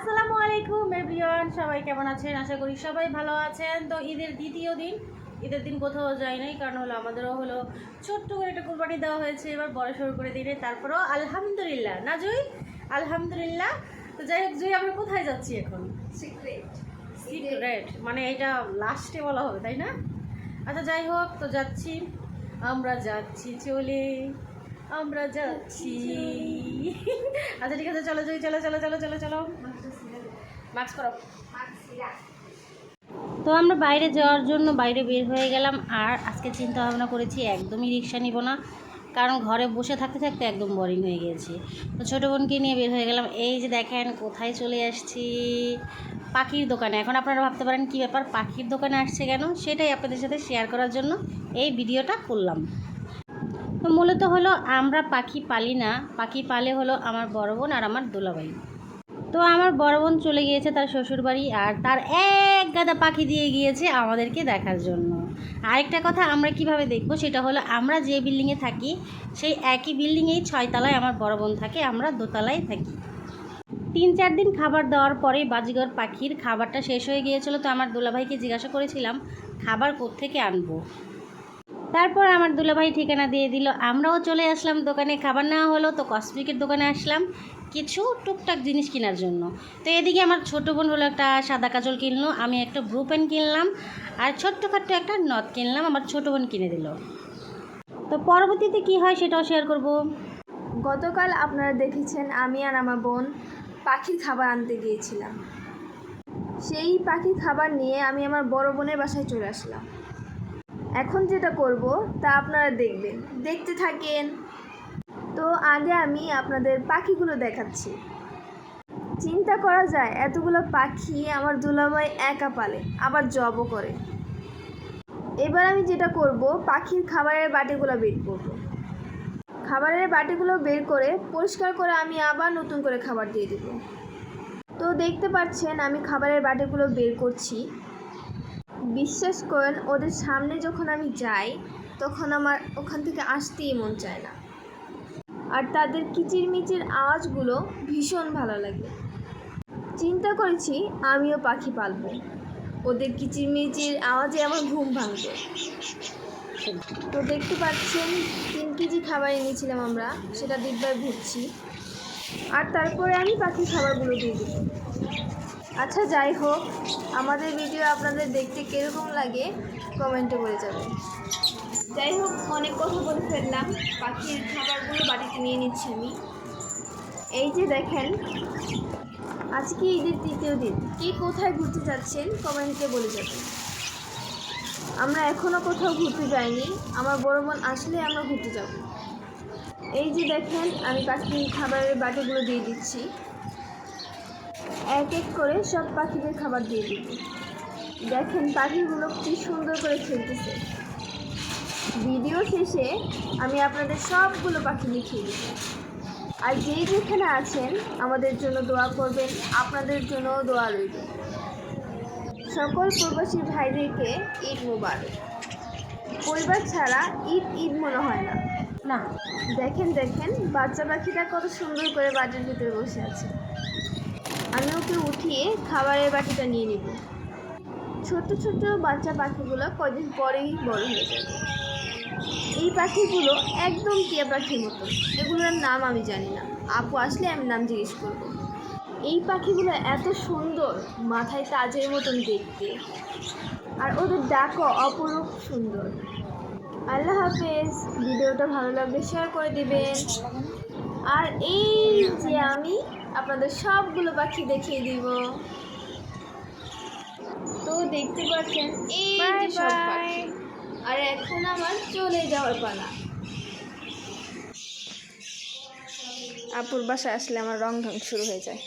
আসসালামু আলাইকুম এভরিওয়ান সবাই কেমন আছেন? আশা করি সবাই ভালো আছেন। তো ঈদের দ্বিতীয় দিন ঈদের দিন কোথাও যাই নাই কারণ হলো আমাদেরও হলো ছোট্ট করে একটা কুরবানি দেওয়া হয়েছে এবার বড় সড়ো করে দিনে তারপরেও আলহামদুলিল্লাহ। না জুই? আলহামদুলিল্লাহ। তো যাই হোক জুই আমরা কোথায় যাচ্ছি এখন? সিক্রেট সিক্রেট মানে এটা লাস্টে বলা হবে তাই না? আচ্ছা যাই হোক তো যাচ্ছি। আমরা যাচ্ছি চলে। আমরা যাচ্ছি। আচ্ছা ঠিক আছে, চলো জুই চলো চলো চলো চলো চলো। মাস্ক করো তো আমরা বাইরে যাওয়ার জন্য বাইরে বের হয়ে গেলাম আর আজকে চিন্তা ভাবনা করেছি, একদমই রিক্সা নিব না। কারণ ঘরে বসে থাকতে থাকতে একদম বোরিং হয়ে গিয়েছি তো ছোটো বোনকে নিয়ে বের হয়ে গেলাম। এই যে দেখেন, কোথায় চলে আসছি? পাখির দোকানে। এখন আপনারা ভাবতে পারেন কী ব্যাপার? পাখির দোকানে আসছে কেন? সেটাই আপনাদের সাথে শেয়ার করার জন্য এই ভিডিওটা করলাম। তো মূলত হলো আমরা পাখি পালি না। পাখি পালে হলো আমার বড় বোন আর আমার দোলাভাই। তো আমার বড় বোন চলে গিয়েছে তার শ্বশুর বাড়ি আর তার এক গাদা পাখি দিয়ে গিয়েছে আমাদেরকে দেখার জন্য। আরেকটা কথা আমরা কীভাবে দেখব সেটা হলো আমরা যে বিল্ডিংয়ে থাকি, সেই একই বিল্ডিংয়েই ছয়তলায় আমার বড় বোন থাকে, আমরা দোতলায় থাকি। তিন চার দিন খাবার দেওয়ার পরেই বাজিগর পাখির খাবারটা শেষ হয়ে গিয়েছিল, তো আমার দোলাভাইকে জিজ্ঞাসা করেছিলাম, খাবার কোত্থেকে আনব? তারপর আমার দুলাভাই ঠিকানা দিয়ে দিল। আমরাও চলে আসলাম দোকানে, খাবার নেওয়া হলো, তো কসমিকের দোকানে আসলাম কিছু টুকটাক জিনিস কেনার জন্য। তো এদিকে আমার ছোটো বোন হলো একটা সাদা কাজল কিনলো, আমি একটা ব্রু পেন কিনলাম আর ছোট্টখাট্ট একটা নথ কিনলাম, আমার ছোটো বোন কিনে দিল। তো পরবর্তীতে কি হয় সেটাও শেয়ার করব। গতকাল আপনারা দেখেছেন আমি আর আমার বোন পাখির খাবার আনতে গিয়েছিলাম। সেই পাখির খাবার নিয়ে আমি আমার বড় বোনের বাসায় চলে আসলাম। এখন যেটা করব, তা আপনারা দেখবেন। দেখতে থাকেন। তো আগে আমি আপনাদের পাখিগুলো দেখাচ্ছি। চিন্তা করা যায়, এতগুলো পাখি আমার দুলাভাই একা পালে, আবার জবও করে। এবার আমি যেটা করব, পাখির খাবারের বাটিগুলো বের করব। খাবারের বাটিগুলো বের করে, পরিষ্কার করে আমি আবার নতুন করে খাবার দিয়ে দেব। তো দেখতে পাচ্ছেন, আমি খাবারের বাটিগুলো বের করছি। বিশ্বাস করেন, ওদের সামনে যখন আমি যাই, তখন আমার ওখান থেকে আসতেই মন চায় না। আর তাদের কিচিরমিচির আওয়াজগুলো ভীষণ ভালো লাগে। চিন্তা করেছি, আমিও পাখি পালবো। ওদের কিচিরমিচির আওয়াজে আমার ঘুম ভাঙবে। তো দেখতে পাচ্ছেন, তিন কেজি খাবার এনেছিলাম আমরা, সেটা ডিব্বায় ভুটছি আর তারপরে আমি পাখির খাবারগুলো দিয়ে দিব আচ্ছা যাই হোক আমাদের ভিডিও আপনাদের দেখতে কীরকম লাগে কমেন্টে বলে যাবেন। যাই হোক অনেক কথা বলে ফেললাম। পাখির খাবারগুলো বাড়িতে নিয়ে নিচ্ছি আমি। এই যে দেখেন আজকে ঈদের তৃতীয় দিন। কে কোথায় ঘুরতে যাচ্ছেন কমেন্টে বলে যাবেন। আমরা এখনও কোথাও ঘুরতে যাইনি। আমার বড় বোন আসলে আমরা ঘুরতে যাব। এই যে দেখেন আমি পাখির খাবারের বাটিগুলো দিয়ে দিচ্ছি। এক এক করে সব পাখিদের খাবার দিয়ে দিব। দেখেন পাখিগুলো কি সুন্দর করে খেলতেছে। ভিডিও শেষে আমি আপনাদের সবগুলো পাখি লিখিয়ে দেব। আর যেই যেখানে আছেন আমাদের জন্য দোয়া করবেন আপনাদের জন্য দোয়া রইল। সকল প্রবাসী ভাইদেরকে ঈদ মুবারক। পরিবার ছাড়া ঈদ ঈদ মনে হয় না। না। দেখেন দেখেন বাচ্চা পাখিটা কত সুন্দর করে বাটির ভিতরে বসে আছে। আমি ওকে উঠিয়ে খাবারের বাটিটা নিয়ে নিব। ছোট ছোট বাচ্চা পাখিগুলো কদিন পরেই বড় হয়ে যাবে। এই পাখিগুলো একদম টিয়া পাখির মতো। এগুলোর নাম আমি জানি না। আপু আসলে আমি নাম জিজ্ঞেস করব। এই পাখিগুলো এত সুন্দর, মাথায় তাজের মতন দেখতে। আর ওদের ডাকও অপরূপ সুন্দর। আল্লাহ হাফেজ। ভিডিওটা ভালো লাগলে শেয়ার করে দিবেন। আর এই যে আমি আপনাদের সবগুলো পাখি দেখিয়ে দিব। তো দেখতে পাচ্ছেন এই যে সব পাখি। আর এখন আমার চলে যাওয়ার পালা। আপুর বাসায় আসলে আমার রং ঢং শুরু হয়ে যায়।